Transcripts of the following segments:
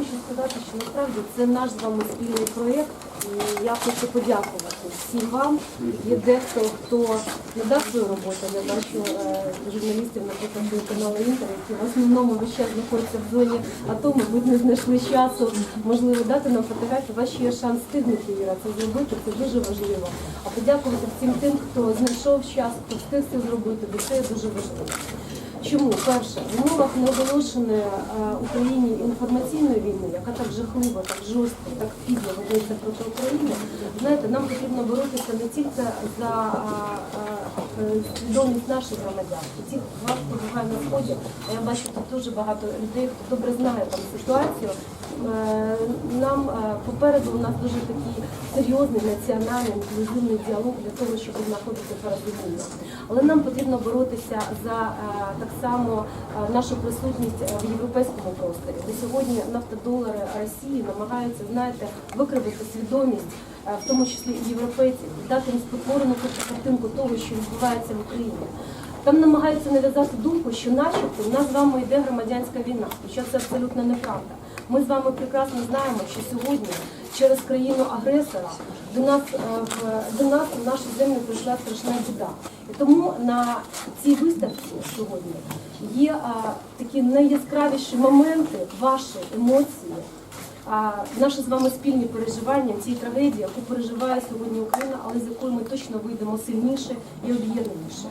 хочу сказати, що насправді це наш з вами спільний проєкт. І я хочу подякувати всім вам. Є дехто, хто не дав свою роботу. Я бачу е, журналістів, наприклад, телеканалу Інтер, які в основному весь час знаходяться в зоні АТО, мабуть, не знайшли часу. Можливо, дати нам фотографію. У вас ще є шанс встигнути Іра, це зробити. Це дуже важливо. А подякувати всім тим, хто знайшов час, хто встиг це зробити, бо це дуже важливо. Чому? Перше, в умовах неоголошеної е, Україні інформаційної війни, яка так жахлива, так жорстко, так пізно ведеться проти України, знаєте, нам потрібно боротися не тільки за е, свідомість наших громадян, і тих вас, побуває буває на сході, а я бачу тут дуже багато людей, хто добре знає там ситуацію. Е, Нам е, попереду у нас дуже такий серйозний національний інклюзивний діалог для того, щоб знаходити порозуміння. Але нам потрібно боротися за е, так само нашу присутність в європейському просторі, де сьогодні нафтодолари Росії намагаються, знаєте, викривити свідомість, в тому числі і європейців, дати їм спотворену картинку того, що відбувається в Україні. Там намагаються нав'язати думку, що начебто в нас з вами йде громадянська війна, хоча це абсолютно неправда. Ми з вами прекрасно знаємо, що сьогодні через країну агресора до нас е, в до нас в нашу землю прийшла страшна біда. І тому на цій виставці сьогодні є такі найяскравіші моменти, ваші емоції. А наші з вами спільні переживання цієї трагедії, яку переживає сьогодні Україна, але з якої ми точно вийдемо сильніше і об'єднаніше.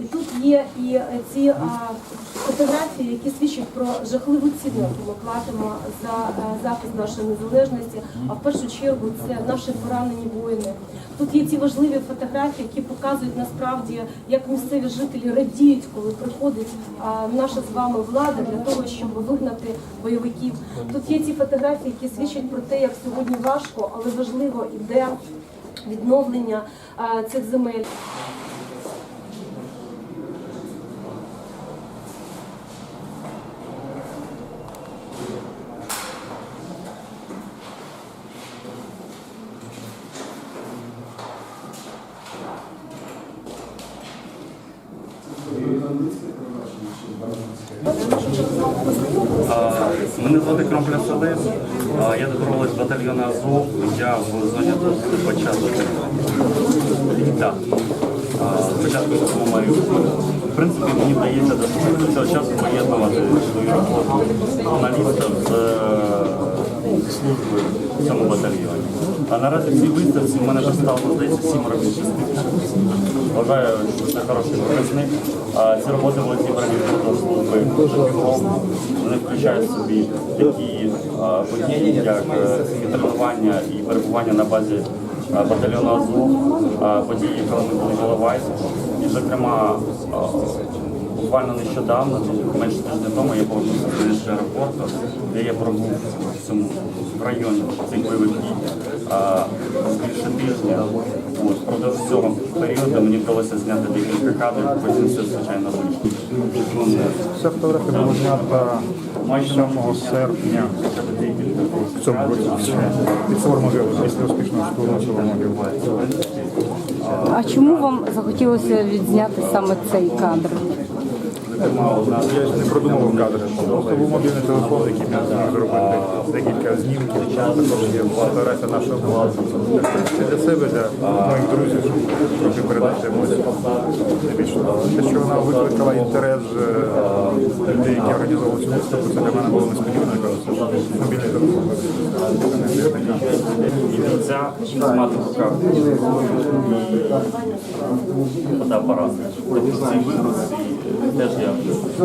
І тут є і ці а, фотографії, які свідчать про жахливу ціну, яку ми платимо за е, захист нашої незалежності. А в першу чергу це наші поранені воїни. Тут є ці важливі фотографії, які показують насправді, як місцеві жителі радіють, коли приходить а, наша з вами влада для того, щоб вигнати бойовиків. Тут є ці фотографії, які свідчать про те, як сьогодні важко, але важливо іде відновлення цих земель. А, Мене звати Кромпля Селин. А, Я доброволець батальйону Азов. Я в зоні з початку. Так. А, Спочатку в Маріуполі. В принципі, мені вдається до цього часу поєднувати свою роботу журналіста з е, служби в цьому батальйоні. А наразі в цій виставці в мене представлено, здається, сім робіт Вважаю, що це хороший показник. А ці роботи зібрані до служби. Вони включають в собі такі події, як е, тренування і перебування на базі батальйону Азов, події, коли ми були в Іловайську. І, зокрема, буквально нещодавно, менше тижня тому, я повернувся з аеропорту, де я пробув в цьому в районі цих бойових дій а, більше тижня. От, впродовж цього періоду мені вдалося зняти декілька кадрів, потім все, звичайно, вийшло. Ця фотографія була знята 7 серпня в цьому році під Формовілу, після успішного штурму Формовілу. А чому вам захотілося відзняти саме цей кадр? Я ж не продумував кадри. Просто був мобільний телефон, який міг зміг зробити декілька знімків. Також є фотографія нашого класу. Це для себе, для моїх друзів, щоб трохи передати емоції. Те, що вона викликала інтерес е, людей, які організовували цю виставку, це для мене було несподівано. І бійця мати в руках і фотоапарат. Тобто в цій вигрузці теж я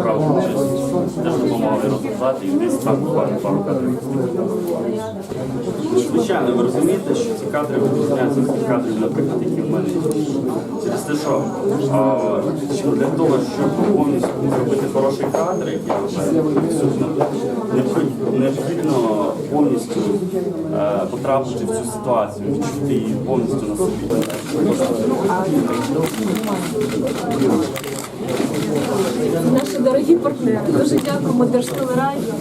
брав участь, теж допомагав її розв'язати і десь там буквально пару кадрів. Звичайно, ви розумієте, що ці кадри відрізняються від кадрів, наприклад, які в мене. Через те, що, а, що для того, щоб повністю зробити хороший кадр, який я вважаю необхідно- необхідно повністю е, потрапити в цю ситуацію, відчути її повністю на собі. Наші дорогі партнери, дуже дякуємо Держтелерадіо.